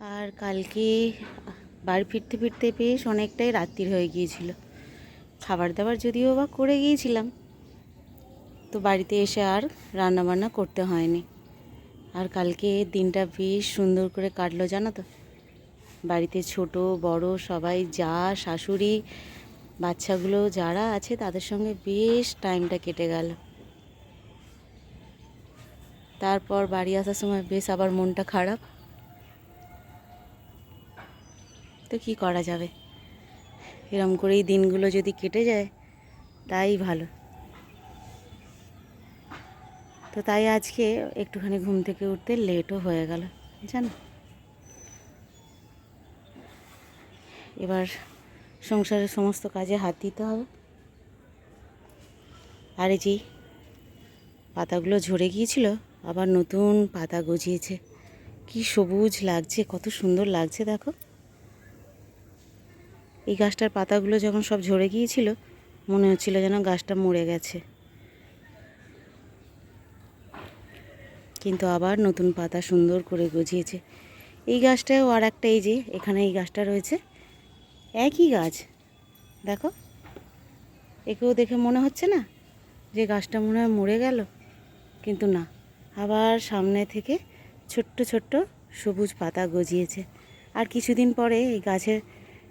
আর কালকে বাড়ি ফিরতে ফিরতে বেশ অনেকটাই রাত্রির হয়ে গিয়েছিল। খাবার দাবার যদিও বা করে গিয়েছিলাম, তো বাড়িতে এসে আর রান্না বান্না করতে হয়নি। আর কালকে দিনটা বেশ সুন্দর করে কাটলো, জানো তো? বাড়িতে ছোট, বড় সবাই, যা শাশুড়ি, বাচ্চাগুলো যারা আছে তাদের সঙ্গে বেশ টাইমটা কেটে গেল। তারপর বাড়ি আসার সময় বেশ আবার মনটা খারাপ। তো কি করা যাবে? এরম করেই দিনগুলো যদি কেটে যায়, তাই ভালো। তো তাই আজকে একটুখানি ঘুম থেকে উঠতে লেটও হয়ে গেল, জানো? এবার সংসারের সমস্ত কাজে হাত দিতে হবে। আর এই যে পাতাগুলো ঝরে গিয়েছিল, আবার নতুন পাতা গজিয়েছে। কি সবুজ লাগছে, কত সুন্দর লাগছে, দেখো। এই গাছটার পাতাগুলো যখন সব ঝরে গিয়েছিল, মনে হচ্ছিল যেন গাছটা মরে গেছে। কিন্তু আবার নতুন পাতা সুন্দর করে গজিয়েছে। এই গাছটাও আর একটা এই যে, এখানে এই গাছটা রয়েছে। একই গাছ। দেখো, একেও দেখে মনে হচ্ছে না যে গাছটা মনে হয় মরে গেল, কিন্তু না। আবার সামনে থেকে ছোট্ট ছোট্ট সবুজ পাতা গজিয়েছে। আর কিছুদিন পরে এই গাছের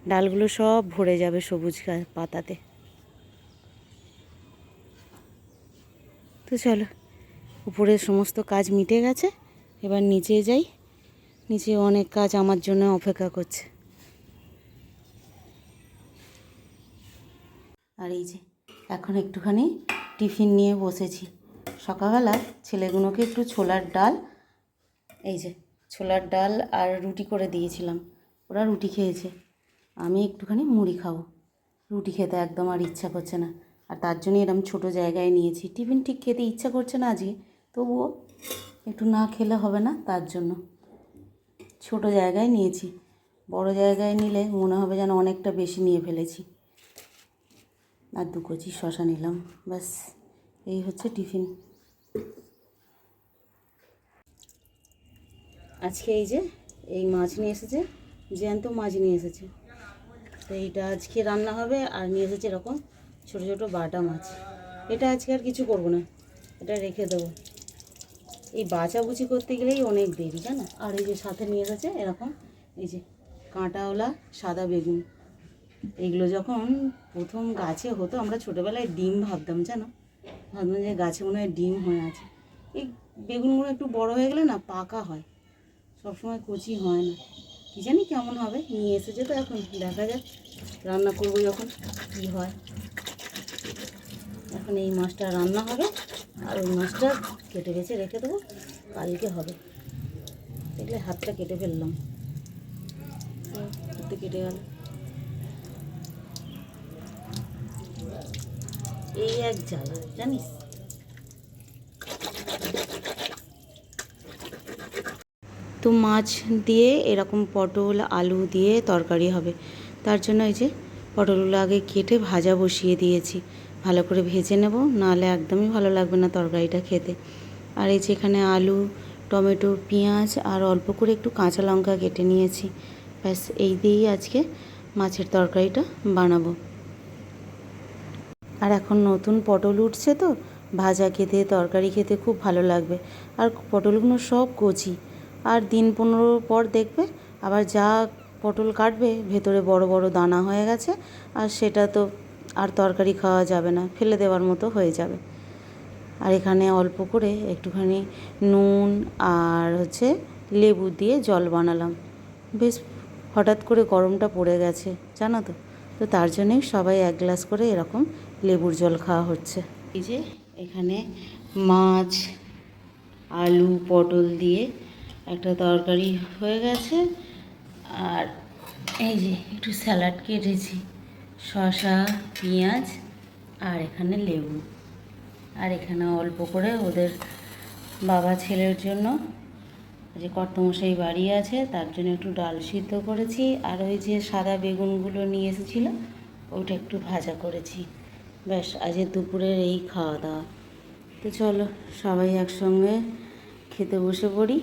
ডালগুলো সব ভরে যাবে সবুজ পাতাতে। তো চলো উপরের সমস্ত কাজ মিটে গেছে, এবার নিচে যাই। নিচে অনেক কাজ আমার জন্য অপেক্ষা করছে। আর এই যে, এখন একটুখানি টিফিন নিয়ে বসেছি। সকালবেলা ছেলেগুলোকে একটু ছোলার ডাল, এই যে, ছোলার ডাল আর রুটি করে দিয়েছিলাম। ওরা রুটি খেয়েছে। আমি একটুখানি মুড়ি খাব। রুটি খেতে একদম আর ইচ্ছা করছে না। আর তার জন্য এরকম ছোটো জায়গায় নিয়েছি। টিফিন ঠিক খেতে ইচ্ছা করছে না আজকে। তবুও একটু না খেলে হবে না তার জন্য। ছোট জায়গায় নিয়েছি। বড় জায়গায় নিলে মনে হবে যেন অনেকটা বেশি নিয়ে ফেলেছি। আর দু কচি শশা নিলাম। ব্যাস, এই হচ্ছে টিফিন। আজকে এই যে, এই মাছ নিয়ে এসেছে, জ্যান্ত মাছ নিয়ে এসেছে। তো এইটা আজকে রান্না হবে আর নিয়ে এসেছে এরকম ছোটো ছোটো বাটা মাছ। এটা আজকে আর কিছু করব না, এটা রেখে দেবো। এই বাছাবুচি করতে গেলেই অনেক দেরি, জানো? আর এই যে সাথে নিয়ে এসেছে এরকম, এই যে কাঁটাওয়ালা সাদা বেগুন। এগুলো যখন প্রথম গাছে হতো, আমরা ছোটোবেলায় ডিম ভাবতাম, জানো? ভাবতাম যে গাছে মনে হয় ডিম হয়ে আছে। এই বেগুনগুলো একটু বড় হয়ে গেলে না পাকা হয়, সবসময় কচি হয় না। কী জানি কেমন হবে, নিয়ে এসেছে তো এখন, দেখা যাক রান্না করব যখন, কী হয়। এখন এই মাছটা রান্না হবে, আর ওই মাছটা কেটে বেছে রেখে দেবো, কালকে হবে। দেখলে হাতটা কেটে ফেললাম। হাতটা কেটে গেল। এই এক জ্বালা, জানিস? তো মাছ দিয়ে এরকম পটল, আলু দিয়ে তরকারি হবে। তার জন্য এই যে পটলগুলো আগে কেটে ভাজা বসিয়ে দিয়েছি। ভালো করে ভেজে নেব, নাহলে একদমই ভালো লাগবে না তরকারিটা খেতে। আর এই যে এখানে আলু, টমেটো, পেঁয়াজ আর অল্প করে একটু কাঁচা লঙ্কা কেটে নিয়েছি। ব্যাস, এই দিয়েই আজকে মাছের তরকারিটা বানাবো। আর এখন নতুন পটল উঠছে তো, ভাজা খেতে, তরকারি খেতে খুব ভালো লাগবে। আর পটলগুলো সব কচি। আর দিন পনেরো পর দেখবে আবার যা পটল কাটবে, ভেতরে বড় বড় দানা হয়ে গেছে, আর সেটা তো আর তরকারি খাওয়া যাবে না, ফেলে দেওয়ার মতো হয়ে যাবে। আর এখানে অল্প করে একটুখানি নুন আর হচ্ছে লেবু দিয়ে জল বানালাম। বেশ হঠাৎ করে গরমটা পড়ে গেছে, জানো তো? তো তার জন্যই সবাই এক গ্লাস করে এরকম লেবুর জল খাওয়া হচ্ছে। এই যে এখানে মাছ, আলু, পটল দিয়ে একটা তরকারি হয়ে গেছে। আর এই যে একটু স্যালাড কেটেছি। শসা, পেঁয়াজ আর এখানে লেবু। আর এখানে অল্প করে ওদের বাবা ছেলের জন্য যে কর্তমশাই বাড়ি আছে, তার জন্য একটু ডাল সিদ্ধ করেছি। আর ওই যে সাদা বেগুনগুলো নিয়ে এসেছিল ওইটা একটু ভাজা করেছি। ব্যাস আজকে দুপুরের এই খাওয়া দাওয়া। তো চলো, সবাই একসঙ্গে খেতে বসে পড়ি।